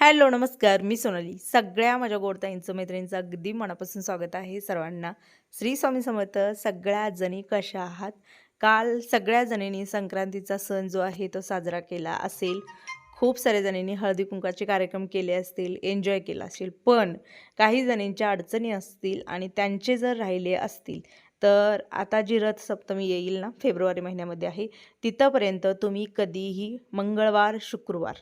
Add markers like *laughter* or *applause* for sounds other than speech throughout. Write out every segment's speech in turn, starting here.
Hello नमस्कार. मी सोनाली. सगळ्या माझ्या गोडताईंचं मैत्रिणींचं अगदी मनापासून स्वागत आहे सर्वांना. श्री स्वामी समर्थ सगळ्या जणी कशा आहात? काल सगळ्या जणींनी संक्रांतीचा सण जो आहे तो साजरा केला असेल. खूप साऱ्या जणींनी हळदी कुंकाचे कार्यक्रम केले असतील एन्जॉय केला असेल. पण काही जणींच्या अडचणी असतील आणि त्यांचे जर राहिले असतील तर आता जी रथ सप्तमी येईल ना फेब्रुवारी महिन्यामध्ये आहे तिथंपर्यंत तुम्ही कधीही मंगळवार शुक्रवार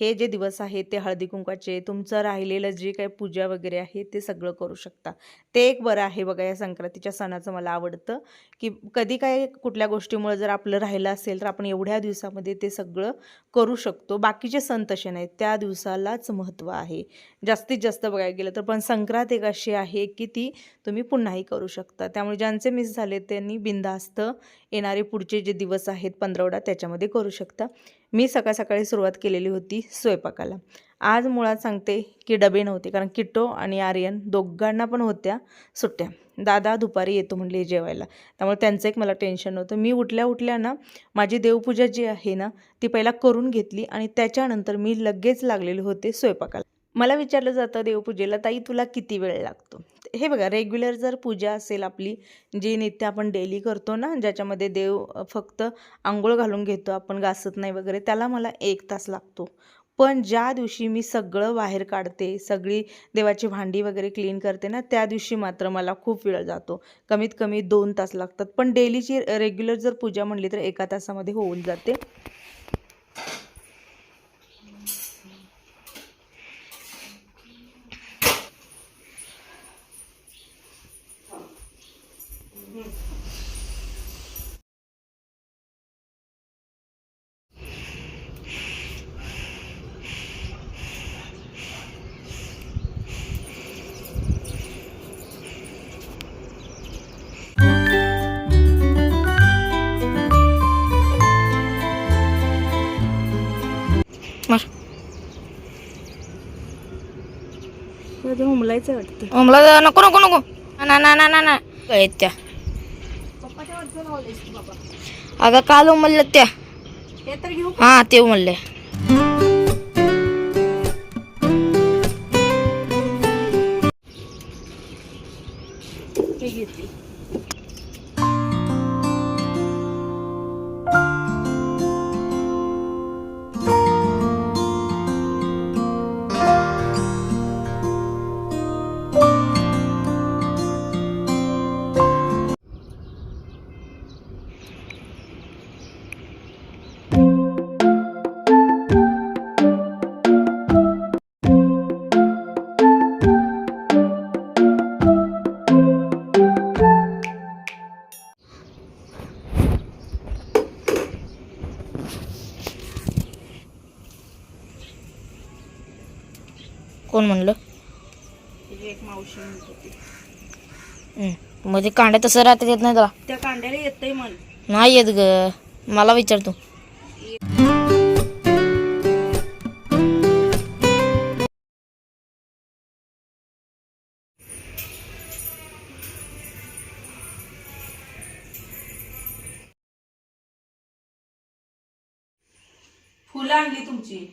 हे जे दिवस आहेत ते हळदी कुंकाचे तुमचं राहिलेलं जे काही पूजा वगैरे आहे ते सगळं करू शकता. ते एक बरं आहे बघा या संक्रांतीच्या सणाचं मला आवडतं की कधी काय कुठल्या गोष्टीमुळे जर आपलं राहिलं असेल तर आपण एवढ्या दिवसामध्ये ते सगळं करू शकतो. बाकीचे सण तसे नाहीत त्या दिवसालाच महत्त्व आहे. जास्तीत जास्त बघायला गेलं तर पण संक्रांत एक अशी आहे की ती तुम्ही पुन्हाही करू शकता. त्यामुळे ज्यांचे मिस झाले त्यांनी बिंदास्त येणारे पुढचे जे दिवस आहेत पंधरवडा त्याच्यामध्ये करू शकता. मी सकाळ सकाळी सुरुवात केलेली होती स्वयंपाकाला. आज मुळात सांगते की डबे नव्हते कारण किट्टो आणि आर्यन दोघांना पण होत्या सुट्ट्या. दादा दुपारी येतो म्हणले जेवायला. त्यामुळे त्यांचं एक मला टेन्शन नव्हतं. मी उठल्या उठल्या ना माझी देवपूजा जी आहे ना ती पहिला करून घेतली आणि त्याच्यानंतर मी लगेच लागलेले होते स्वयंपाकाला. मला विचारलं जातं देवपूजेला ताई तुला किती वेळ लागतो? हे बघा रेग्युलर जर पूजा असेल आपली जी नित्य आपण डेली करतो ना ज्याच्यामध्ये देव फक्त आंघोळ घालून घेतो आपण घासत नाही वगैरे त्याला मला एक तास लागतो. पण ज्या दिवशी मी सगळं बाहेर काढते सगळी देवाची भांडी वगैरे क्लीन करते ना त्या दिवशी मात्र मला खूप वेळ जातो. कमीत कमी दोन तास लागतात. पण डेलीची रेग्युलर जर पूजा म्हणली तर एका तासामध्ये होऊन जाते. मार हुमलायचं वाटतं. मला नको नको नको. ना ना ना ना ना. कळत त्या. अगं काल उमललं त्या. हे हा ते उमलले कोण म्हणलं? एक मावशी म्हणत होती. म्हणजे कांड्या तसं राहते येत नाही त्या कांड्याला म्हण. नाही येत ग. मला विचार तू. फुलं आणली तुमची.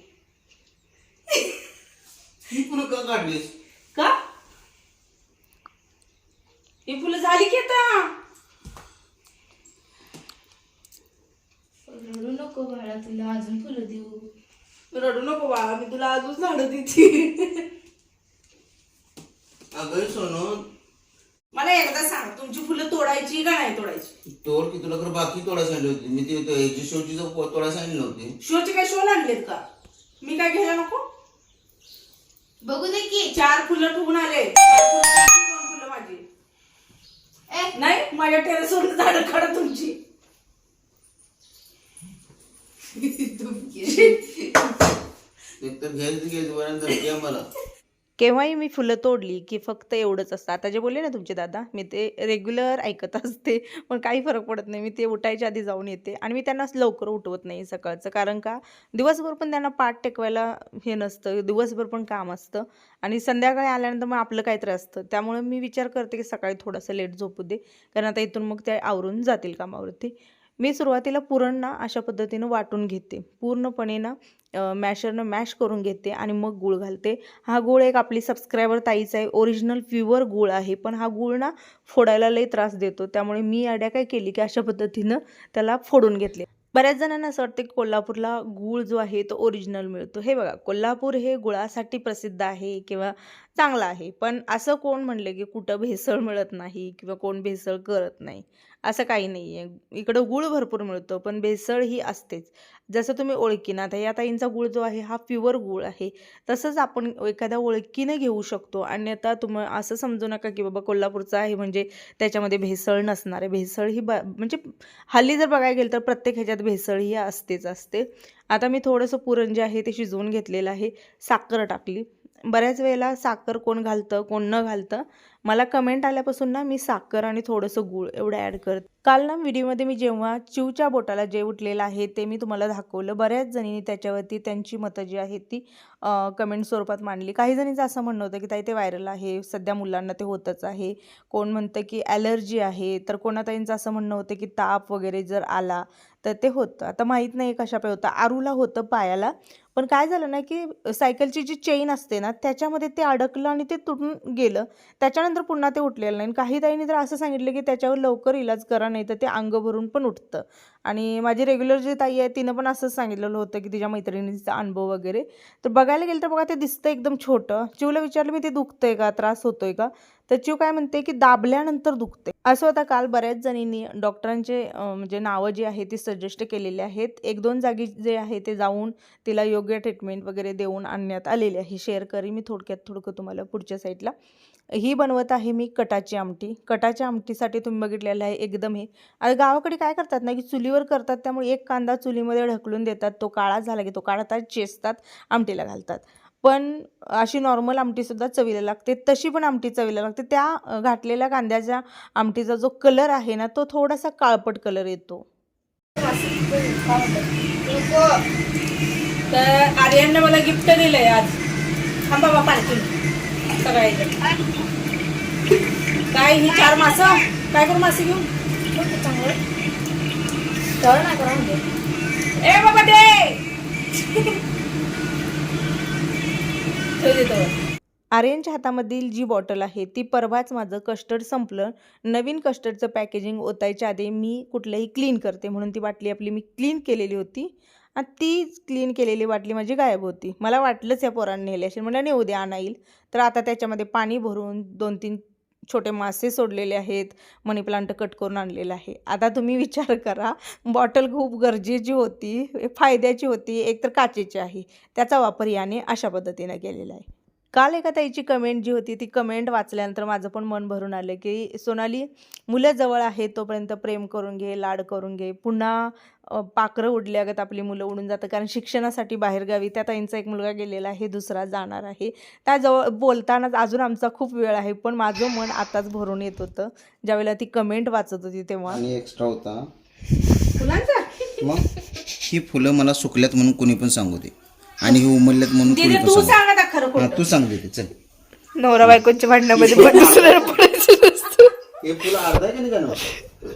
ही फुलं का काढलीस? का? ही फुलं झाली की आता. रडू नको बाळा तुला अजून फुलं देऊ. रडू नको बाळा मी तुला अजून झाडं देते. अगं सोनू मला एकदा सांग तुमची फुलं तोडायची का नाही तोडायची? तोड की तुला बाकी तोडा सांगितली होती. मी ते- शेवची तोडा सांगितली नव्हती शोचे काय शोल आणलेत का? मी काय घ्यायला नको? बघू दे की. चार फुलं ठेवून आले. चार फुलं तुमची, दोन फुलं माझी. नाही माझ्या टेरेसवरून झाडं काढा तुमची. *laughs* *laughs* एक तर घ्यायचं घ्यायचं आम्हाला केव्हाही मी फुलं तोडली की फक्त एवढंच असतं. आता जे बोलले ना तुमचे दादा मी ते रेग्युलर ऐकत असते पण काही फरक पडत नाही. मी ते उठायच्या आधी जाऊन येते आणि मी त्यांना लवकर उठवत नाही सकाळचं. कारण का? दिवसभर पण त्यांना पाठ टेकवायला हे नसतं. दिवसभर पण काम असतं. आणि संध्याकाळी आल्यानंतर मग आपलं काहीतरी असतं. त्यामुळे मी विचार करते की सकाळी थोडंसं लेट झोपू दे. कारण आता इथून मग ते आवरून जातील कामावरती. मी सुरुवातीला पुरण ना अशा पद्धतीनं वाटून घेते. पूर्णपणे ना मॅशरनं मॅश करून घेते आणि मग गूळ घालते. हा गूळ एक आपली सबस्क्रायबर ताईचा आहे. ओरिजिनल प्युअर गूळ आहे. पण हा गूळ ना फोडायला लई त्रास देतो. त्यामुळे मी आड्या काय केली की अशा पद्धतीनं त्याला फोडून घेतले. बऱ्याच जणांना असं वाटतं की कोल्हापूरला गूळ जो आहे तो ओरिजिनल मिळतो. हे बघा कोल्हापूर हे गुळासाठी प्रसिद्ध आहे किंवा चांगला आहे. पण असं कोण म्हणलं की कुठं भेसळ मिळत नाही किंवा कोण भेसळ करत नाही? असं काही नाही आहे इकडं गूळ भरपूर मिळतो पण भेसळ ही असतेच. जसं तुम्ही ओळखीना आता या ताईंचा गूळ जो आहे हा प्युअर गूळ आहे. तसंच आपण एखाद्या ओळखीने घेऊ शकतो. आणि आता तुम असं समजू नका की बाबा कोल्हापूरचा आहे म्हणजे त्याच्यामध्ये भेसळ नसणार आहे. भेसळ ही ब म्हणजे हल्ली जर बघायला गेलं तर प्रत्येक ह्याच्यात भेसळ ही असतेच असते. आता मी थोडंसं पुरण जे आहे ते शिजवून घेतलेलं आहे. साखर टाकली. बऱ्याच वेळेला साखर कोण घालतं कोण न घालतं मला कमेंट आल्यापासून ना मी साखर आणि थोडंसं गूळ एवढं ॲड करत. काल ना व्हिडिओमध्ये मी जेव्हा चिवच्या बोटाला जे उठलेलं आहे ते मी तुम्हाला दाखवलं. बऱ्याच जणींनी त्याच्यावरती त्यांची मतं जी आहेत ती कमेंट स्वरूपात मांडली. काही जणींचं असं म्हणणं होतं की ताई ते व्हायरल आहे. सध्या मुलांना ते होतच आहे. कोण म्हणतं की ॲलर्जी आहे. तर कोणाताईंचं असं म्हणणं होतं की ताप वगैरे जर आला तर ते होतं. आता माहीत नाही कशापाय होतं. आरूला होतं पायाला. पण काय झालं ना की सायकलची जी चेन असते ना त्याच्यामध्ये ते अडकलं आणि ते तुटून गेलं. त्याच्यानंतर पुन्हा ते उठलेलं नाही. काही ताईंनी तर असं सांगितलं की त्याच्यावर लवकर इलाज करा नाही तर ते अंग भरून पण उठतं. आणि माझी रेग्युलर जी ताई आहे तिनं पण असंच सांगितलेलं होतं की तिच्या मैत्रिणीचा अनुभव वगैरे. तर बघायला गेलं तर बघा ते दिसतं एकदम छोटं. चिवला विचारलं मी ते दुखतंय का? त्रास होतोय का? तर चिव काय म्हणते की दाबल्यानंतर दुखते असं होता काल बऱ्याच जणींनी डॉक्टरांचे म्हणजे नावं जी आहे ती सजेस्ट केलेली आहेत. एक दोन जागी जे आहे ते जाऊन तिला योग्य ट्रीटमेंट वगैरे देऊन आणण्यात आलेली आहे. शेअर करी मी थोडक्यात थोडकं तुम्हाला पुढच्या साईडला ही बनवत आहे मी कटाची आमटी. कटाच्या आमटीसाठी तुम्ही बघितलेलं आहे एकदम हे. आता गावाकडे काय करतात ना की चुलीवर करतात त्यामुळे एक कांदा चुलीमध्ये ढकलून देतात. तो काळा झाला की तो काढतात चेसतात आमटीला घालतात. पण अशी नॉर्मल आमटीसुद्धा चवीला लागते. तशी पण आमटी चवीला लागते. त्या घातलेल्या कांद्याच्या आमटीचा जो कलर आहे ना तो थोडासा काळपट कलर येतो. तर आर्यनने मला गिफ्ट दिलंय आज. थांबा बाबा पालखी. सगळ्याचं काय ही चार मास? काय करू मासे घेऊन? ए बाबा दे! ठेव *laughs* देतो आर्यनच्या हातामधील जी बॉटल आहे ती परवाच माझं कस्टर्ड संपलं. नवीन कस्टर्डचं पॅकेजिंग ओतायच्या आधी मी कुठलंही क्लीन करते म्हणून ती बाटली आपली मी क्लीन केलेली होती. आणि तीच क्लीन केलेली बाटली माझी गायब होती. मला वाटलंच या पोरांनी नेली असेल. म्हणलं नाही उद्या आणा येईल तर आता त्याच्यामध्ये पाणी भरून दोन तीन छोटे मासे सोडलेले आहेत मनी प्लांट कट करून आणलेलं आहे. आता तुम्ही विचार करा बॉटल खूप गरजेची होती फायद्याची होती एकतर काचेची आहे. त्याचा वापर याने अशा पद्धतीनं केलेला आहे. काल एका ताईची कमेंट जी होती ती कमेंट वाचल्यानंतर माझं पण मन भरून आलं की सोनाली मुलं जवळ आहेत तोपर्यंत प्रेम करून घे लाड करून घे. पुन्हा पाखरं उडल्यागत आपली मुलं उडून जातं कारण शिक्षणासाठी बाहेरगावी त्या ताईंचा एक मुलगा गेलेला आहे दुसरा जाणार आहे. त्याजवळ बोलतानाच अजून आमचा खूप वेळ आहे पण माझं मन आताच भरून येत होतं. ज्यावेळेला ती कमेंट वाचत होती तेव्हा. आणि एक्स्ट्रा होता. फुलांचा? मग? ही फुलं मला सुकल्यात म्हणून कोणी पण सांगू दे. आणि ही उमरल्यात म्हणून दिदी तू सांगू सांग आता खरं. हा, तू सांग दे चल. नवरा बायकोच्या भांडणामध्ये पण दुसऱ्याला पडायचं नसतं. हे फुलं अर्धा का नाही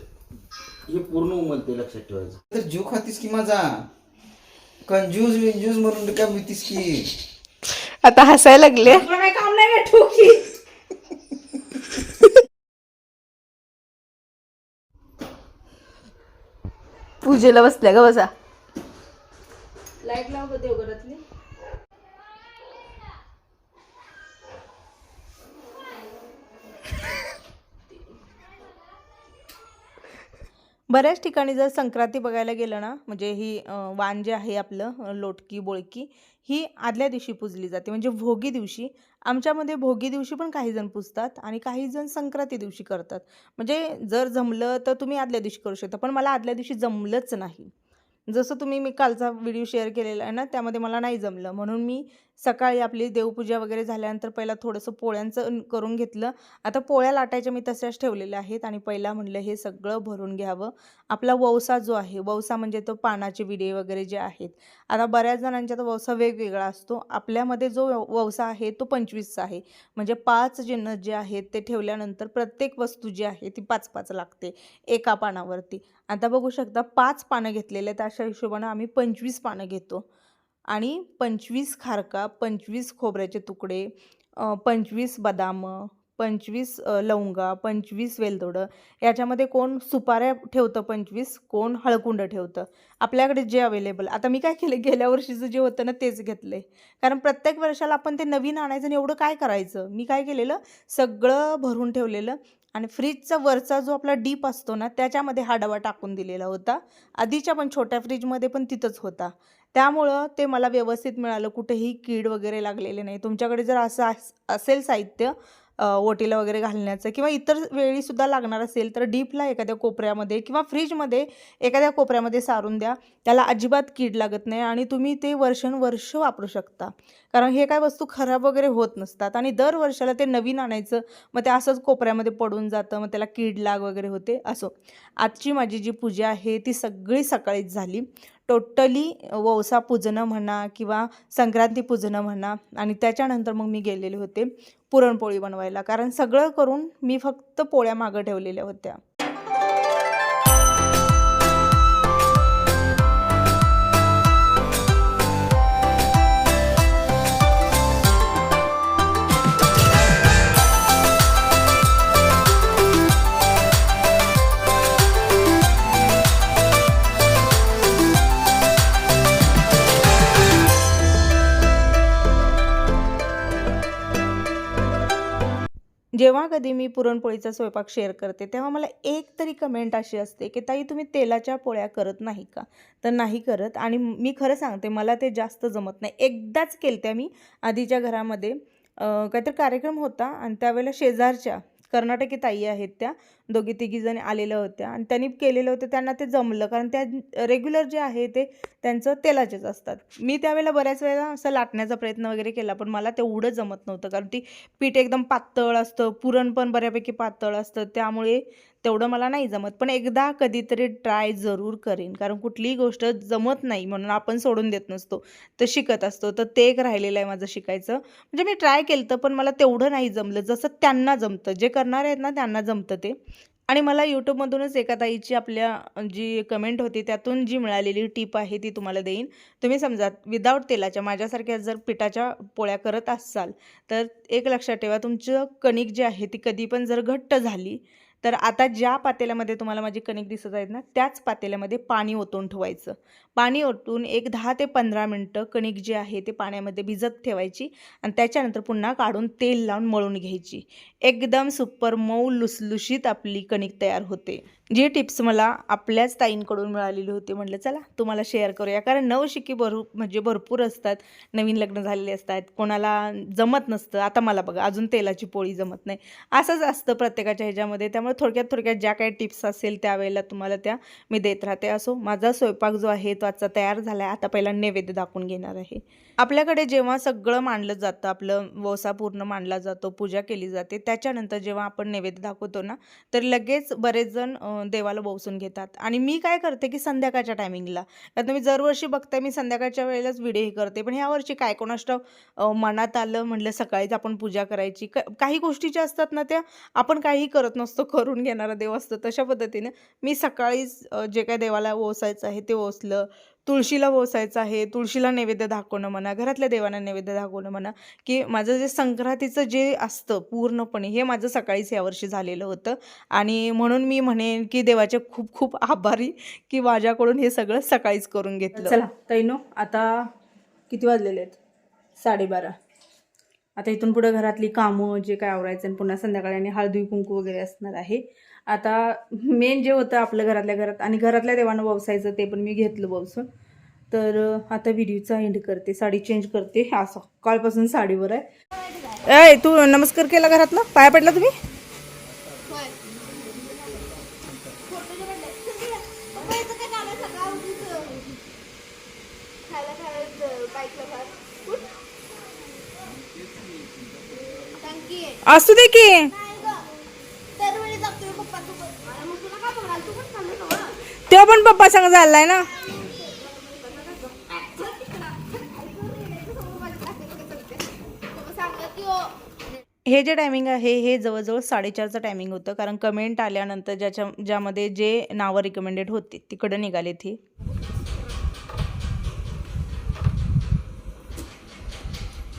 हे पूर्ण उमलते लक्षात ठेवायचं. तर जीव खातीस की माझा? कंजूस विंजूस म्हणून काय भीतीस की? आता हसायला लागले. तुला काही काम नाही का. ठोकी पूजेला बसल्या का बसा. लाइट लाव देव घरातली. बऱ्याच ठिकाणी जर संक्रांती बघायला गेलं ना म्हणजे ही वाण जे आहे आपलं लोटकी बोळकी ही आदल्या दिवशी पुजली जाते. म्हणजे भोगी दिवशी. आमच्यामध्ये भोगी दिवशी पण काही जण पुजतात आणि काही जण संक्रांती दिवशी करतात. म्हणजे जर जमलं तर तुम्ही आदल्या दिवशी करू शकता पण मला आदल्या दिवशी जमलंच नाही. जसं तुम्ही मी कालचा व्हिडिओ शेअर केलेला आहे ना त्यामध्ये मला नाही जमलं. म्हणून मी सकाळी आपली देवपूजा वगैरे झाल्यानंतर पहिला थोडंसं पोळ्यांचं करून घेतलं. आता पोळ्या लाटायच्या मी तशाच ठेवलेल्या आहेत आणि पहिला म्हणलं हे सगळं भरून घ्यावं. आपला वौसा जो आहे वौसा म्हणजे तो पानाचे विडे वगैरे जे आहेत. आता बऱ्याच जणांच्या वौसा वेगवेगळा असतो. आपल्यामध्ये जो ववसा वौसा आहे तो पंचवीसचा आहे. म्हणजे पाच जिन्नस जे आहेत ते ठेवल्यानंतर प्रत्येक वस्तू जी आहे ती पाच पाच लागते एका पानावरती. आता बघू शकता पाच पानं घेतलेले आहेत. अशा हिशोबानं आम्ही पंचवीस पानं घेतो. आणि पंचवीस खारका पंचवीस खोबऱ्याचे तुकडे पंचवीस बदाम पंचवीस लवंगा पंचवीस वेलदोडं. याच्यामध्ये कोण सुपाऱ्या ठेवतं पंचवीस कोण हळकुंड ठेवतं? आपल्याकडे जे अवेलेबल आता मी काय केलं गेल्या वर्षीचं जे होतं ना तेच घेतलं. आहे कारण प्रत्येक वर्षाला आपण ते नवीन आणायचं आणि एवढं काय करायचं? मी काय केलेलं? सगळं भरून ठेवलेलं आणि फ्रीजचा वरचा जो आपला डीप असतो ना त्याच्यामध्ये हा डबा टाकून दिलेला होता. आधीच्या पण छोट्या फ्रीजमध्ये पण तिथंच होता. त्यामुळं ते मला व्यवस्थित मिळालं. कुठेही कीड वगैरे लागलेले नाही. तुमच्याकडे जर असं असेल साहित्य ओटीला वगैरे घालण्याचं किंवा इतर वेळीसुद्धा लागणार असेल तर डीपला एखाद्या कोपऱ्यामध्ये किंवा फ्रीजमध्ये एखाद्या कोपऱ्यामध्ये सारून द्या. त्याला अजिबात कीड लागत नाही आणि तुम्ही ते वर्षानुवर्ष वापरू शकता. कारण हे काय वस्तू खराब वगैरे होत नसतात आणि दर वर्षाला ते नवीन आणायचं मग ते असंच कोपऱ्यामध्ये पडून जातं मग त्याला कीड लाग वगैरे होते असो. आजची माझी जी पूजा आहे ती सगळी सकाळीच झाली. टोटली वौसा पूजनं म्हणा किंवा संक्रांती पूजनं म्हणा आणि त्याच्यानंतर मग मी गेलेले होते पुरणपोळी बनवायला. कारण सगळं करून मी फक्त पोळ्या मागं ठेवलेल्या होत्या. कधी मी पुरणपोळीचा स्वयंपाक शेअर करते तेव्हा मला एक तरी कमेंट अशी असते की ताई तुम्ही तेलाच्या पोळ्या करत नाही का? तर नाही करत आणि मी खरं सांगते मला ते जास्त जमत नाही. एकदाच केलत्या मी आधीच्या घरामध्ये काहीतरी कार्यक्रम होता आणि त्यावेळेला शेजारच्या कर्नाटकी ताई आहेत त्या दोघी तिघी आलेल्या होत्या. आणि त्यांनी केलेलं होतं त्यांना ते जमलं. कारण त्या रेग्युलर जे आहे ते त्यांचं तेलाचेच असतात. मी त्यावेळेला बऱ्याच वेळेला असं लाटण्याचा प्रयत्न वगैरे केला पण मला तेवढं जमत नव्हतं. कारण ती पीठ एकदम पातळ असतं पुरण पण बऱ्यापैकी पातळ असतं. त्यामुळे तेवढं मला नाही जमत. पण एकदा कधीतरी ट्राय जरूर करेन. कारण कुठलीही गोष्ट जमत नाही म्हणून आपण सोडून देत नसतो. तर शिकत असतो. तर ते एक राहिलेलं आहे माझं शिकायचं. म्हणजे मी ट्राय केलं पण मला तेवढं नाही जमलं. जसं त्यांना जमतं. जे करणार आहेत ना त्यांना जमतं ते. आणि मला यूट्यूबमधूनच एका ताईची आपल्या जी कमेंट होती त्यातून जी मिळालेली टीप आहे ती तुम्हाला देईन. तुम्ही समजा विदाऊट तेलाच्या माझ्यासारख्या जर पिठाच्या पोळ्या करत असाल तर एक लक्षात ठेवा तुमचं कणिक जी आहे ती कधी पण जर घट्ट झाली तर आता ज्या पातेल्यामध्ये तुम्हाला माझी कणिक दिसत आहेत ना त्याच पातेल्यामध्ये पाणी ओतून ठेवायचं. पाणी ओतून एक दहा ते पंधरा मिनटं कणिक जी आहे ते पाण्यामध्ये भिजत ठेवायची आणि त्याच्यानंतर पुन्हा काढून तेल लावून मळून घ्यायची. एकदम सुपर मऊ लुसलुशीत आपली कणिक तयार होते. जी टिप्स मला आपल्याच ताईंकडून मिळालेली होती म्हटलं चला तुम्हाला शेअर करूया. कारण नवशिकी भरू म्हणजे भरपूर असतात नवीन लग्न झालेले असतात कोणाला जमत नसतं. आता मला बघा अजून तेलाची पोळी जमत नाही. असंच असतं प्रत्येकाच्या ह्याच्यामध्ये. त्यामुळे थोडक्यात थोडक्यात ज्या काही टिप्स असेल त्यावेळेला तुम्हाला त्या मी देत राहते. असो माझा स्वयंपाक जो आहे तो आजचा तयार झाला आहे आता पहिला नैवेद्य दाखवून घेणार आहे. आपल्याकडे जेव्हा सगळं मांडलं जातं आपलं वसा पूर्ण मांडला जातो पूजा केली जाते त्याच्यानंतर जेव्हा आपण नैवेद्य दाखवतो ना तर लगेच बरेच जण देवाला बोसून घेतात. आणि मी काय करते की संध्याकाळच्या टायमिंगला. आता तुम्ही दरवर्षी बघताय मी संध्याकाळच्या वेळेलाच व्हिडिओ हे करते. पण ह्या वर्षी काय कोणाष्ट मनात आलं म्हटलं सकाळीच आपण पूजा करायची. क काही गोष्टी ज्या असतात ना त्या आपण काहीही करत नसतो करून घेणारा देव असतो तशा पद्धतीने मी सकाळीच जे काय देवाला ओसायचं आहे ते ओसलं. तुळशीला ओसायचं आहे तुळशीला नैवेद्य दाखवणं म्हणा घरातल्या देवांना नैवेद्य दाखवणं म्हणा की माझं जे संक्रांतीचं जे असतं पूर्णपणे हे माझं सकाळीच यावर्षी झालेलं होतं. आणि म्हणून मी म्हणेन की देवाचे खूप खूप आभारी की माझ्याकडून हे सगळं सकाळीच करून घेतलं. चला तैनो आता किती वाजलेले आहेत? साडेबारा. आता इथून पुढे घरातली कामं जे काय आवरायचं आणि पुन्हा संध्याकाळी आणि हळदी कुंकू वगैरे असणार आहे. आता मेन जे होतं आपलं घरातल्या घरात आणि घरातल्या देवानं ववसायचं ते पण मी घेतलं ववसून तर आता व्हिडिओचा एंड करते साडी चेंज करते. हा सकाळपासून साडीवर आहे. ए तू नमस्कार केला घरातला? पाया पडला तुम्ही? असू दे की. तो पण पप्पा संग झालाय ना. हे जे टायमिंग आहे हे जवळजवळ साडेचारचं टायमिंग होतं. कारण कमेंट आल्यानंतर ज्याच्या ज्यामध्ये जे नावं रिकमेंडेड होते तिकडं निघाले ती.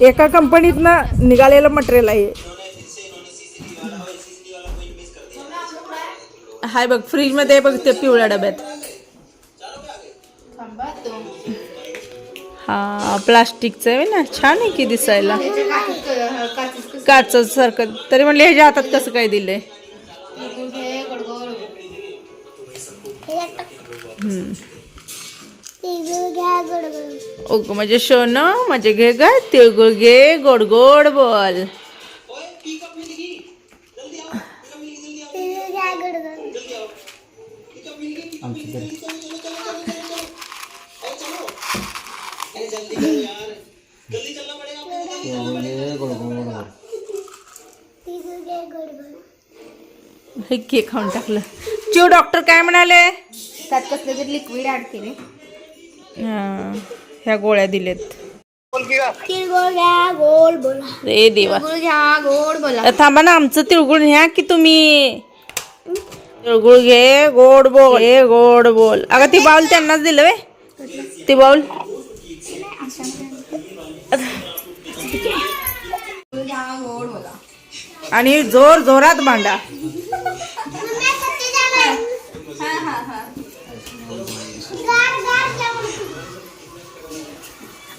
एका कंपनीतनं निघालेलं मटेरियल आहे. हाय बघ फ्रीजमध्ये बघ ते पिवळ्या डब्यात. हा प्लास्टिकचं आहे ना छान आहे की दिसायला. काच सारखं तरी म्हणले ह्याच्या हातात कसं काय दिलंय? हम्म. ओके म्हणजे शोन म्हणजे घे ग तिळगुळ घे गोड गोड बोल. हे केक खाऊन टाकलं. चिव डॉक्टर काय म्हणाले? त्यात कसलं तरी लिक्विड ऍड केले ह्या गोळ्या दिलेत. घ्या गोड बोला रे देवा. तिळगुळ घ्या गोड बोला अ, थांबा ना आमचं तिळगुळ न्या की तुम्ही? तिळगुळ घे गोड बोल. घे गोड बोल. अगं ती बाउल त्यांनाच दिलं वे. ती घ्या बोला आणि जोर जोरात भांडा अष्टपुत्र सौभाग्यवती भव दोन बाप आहेत ती जावं मना करते तिळगुळ घे,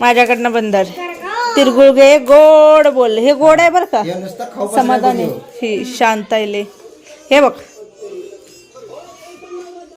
माझ्याकडनं बंदर. तिरगुळ घे गोड बोल. हे गोड आहे बरं का? हे समाधान. ही शांत. हे बघ.